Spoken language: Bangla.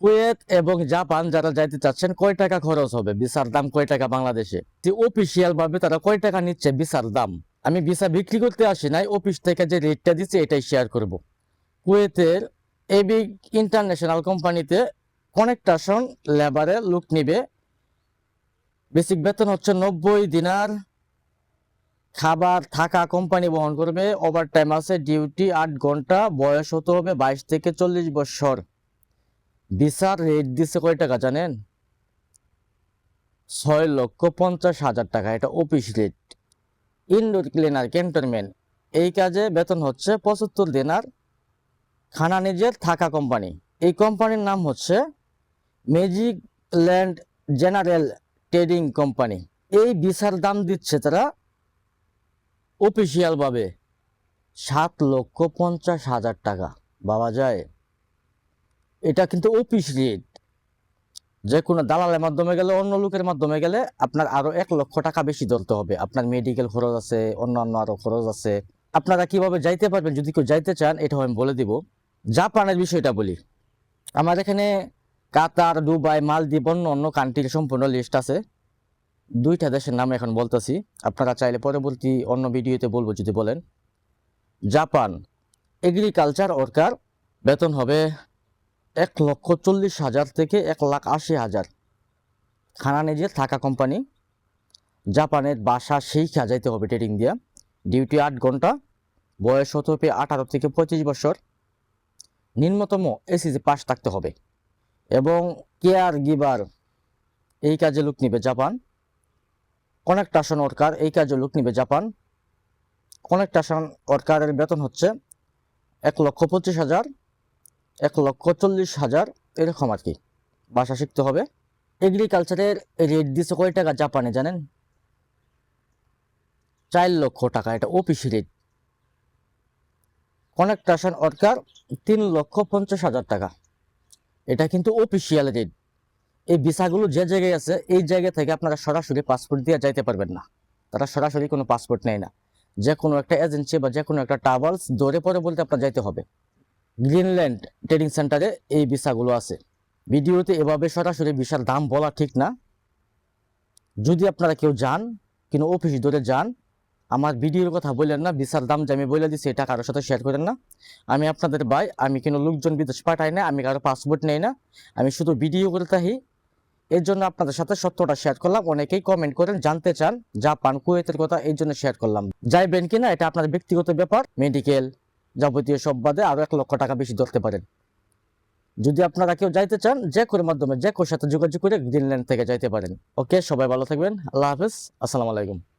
কুয়েত এবং জাপান যারা যাইতে চাচ্ছেন, কয় টাকা খরচ হবে ভিসার দাম কয় টাকা বাংলাদেশে? অফিসিয়াল ভাবে তারা কয় টাকা নিচ্ছে ভিসার দাম? আমি ভিসা বিক্রি করতে আসি নাই অফিস থেকে যে রেটটা দিচ্ছে এটাই শেয়ার করব। কুয়েতের এবি ইন্টারন্যাশনাল কোম্পানিতে কনেকটাশন লেবারে লোক নিবে। বেসিক বেতন হচ্ছে নব্বই দিনার। খাবার থাকা কোম্পানি বহন করবে। ওভার টাইম আছে ডিউটি আট ঘণ্টা, বয়স হতে হবে বাইশ থেকে চল্লিশ বছর। ভিসার রেট দিচ্ছে কয় টাকা জানেন? ছয় লক্ষ পঞ্চাশ হাজার টাকা, এটা office rate indoor cleaner cantonment এই কাজে বেতন হচ্ছে পঁচাত্তর দিনার খানা নিজের, থাকা কোম্পানি এই কোম্পানির নাম হচ্ছে magic land general trading company এই ভিসার দাম দিচ্ছে তারা অফিসিয়ালভাবে সাত লক্ষ পঞ্চাশ হাজার টাকা। বাবা যায়? এটা কিন্তু অফিস রেট যে কোনো দালালের মাধ্যমে গেলে, অন্য লোকের মাধ্যমে গেলে আপনার আরও এক লক্ষ টাকা বেশি ধরতে হবে। আপনার মেডিকেল খরচ আছে, অন্যান্য আরও খরচ আছে। আপনারা কীভাবে যাইতে পারবেন, যদি কেউ যাইতে চান, এটা আমি বলে দিব। জাপানের বিষয়টা বলি। আমার এখানে কাতার, দুবাই, মালদ্বীপ, অন্য অন্য কান্ট্রির সম্পূর্ণ লিস্ট আছে। দুইটা দেশের নাম এখন বলতেছি। আপনারা চাইলে পরবর্তী অন্য ভিডিওতে বলব, যদি বলেন। জাপান এগ্রিকালচার ওয়ার্কার বেতন হবে এক লক্ষ চল্লিশ হাজার থেকে এক লাখ আশি হাজার। খানা নিজের থাকা কোম্পানি জাপানের বাসা শিক্ষা যাইতে হবে ট্রেডিং দিয়া। ডিউটি আট ঘণ্টা, বয়স হতে হবে আঠারো থেকে পঁচিশ বছর। নিম্নতম এসিসি পাস থাকতে হবে। এবং কেয়ার গিভার, এই কাজে লোক নিবে জাপান। কনেকটাশন ওয়ার্কার এই কাজে লোক নিবে জাপান। কনেকটাশন ওয়ার্কারের বেতন হচ্ছে এক লক্ষ পঁচিশ হাজার। এক লক্ষ চল্লিশ হাজার এরকম আর কি। ভাষা শিখতে হবে। এগ্রিকালচারের রেট দিচ্ছে কয় টাকা জাপানে, জানেন? চার লক্ষ টাকা, এটা অফিস রেট কনেকটাশন ওয়ার্কার তিন লক্ষ পঞ্চাশ হাজার টাকা। এটা কিন্তু অফিসিয়াল রেট এই ভিসাগুলো যে জায়গায় আছে, এই জায়গা থেকে আপনারা সরাসরি পাসপোর্ট দিয়ে যাইতে পারবেন না। তারা সরাসরি কোনো পাসপোর্ট নেয় না। যে কোনো একটা এজেন্সি বা যে কোনো একটা ট্রাভেলস ধরে পরে বলতে আপনার যাইতে হবে। গ্রিনল্যান্ড ট্রেডিং সেন্টারে এই ভিসাগুলো আছে। ভিডিওতে এভাবে সরাসরি ভিসার দাম বলা ঠিক না। যদি আপনারা কেউ যান কিন্তু অফিস ধরে যান, আমার ভিডিওর কথা বললেন না, ভিসার দাম যে আমি বলে দিচ্ছি এটা কারোর সাথে শেয়ার করেন না। আমি আপনাদের ভাই, আমি কিন্তু লোকজন বিদেশ পাঠাই না, আমি কারও পাসপোর্ট নেই না, আমি শুধু ভিডিও করে থাকি। এর জন্য আপনাদের সাথে সত্যটা শেয়ার করলাম, অনেকেই কমেন্ট করেন, জানতে চান, জাপান, কুয়েতের কথা এই জন্য শেয়ার করলাম। যাইবেন কিনা, এটা আপনার ব্যক্তিগত ব্যাপার মেডিকেল যাবতীয় সব বাদে আরও এক লক্ষ টাকা বেশি ধরতে পারেন। যদি আপনারা কেউ যাইতে চান, যে কোর মাধ্যমে, যে কোর সাথে যোগাযোগ করে গ্রিনল্যান্ড থেকে যাইতে পারেন। ওকে, সবাই ভালো থাকবেন। আল্লাহ হাফিজ। আসসালামু আলাইকুম।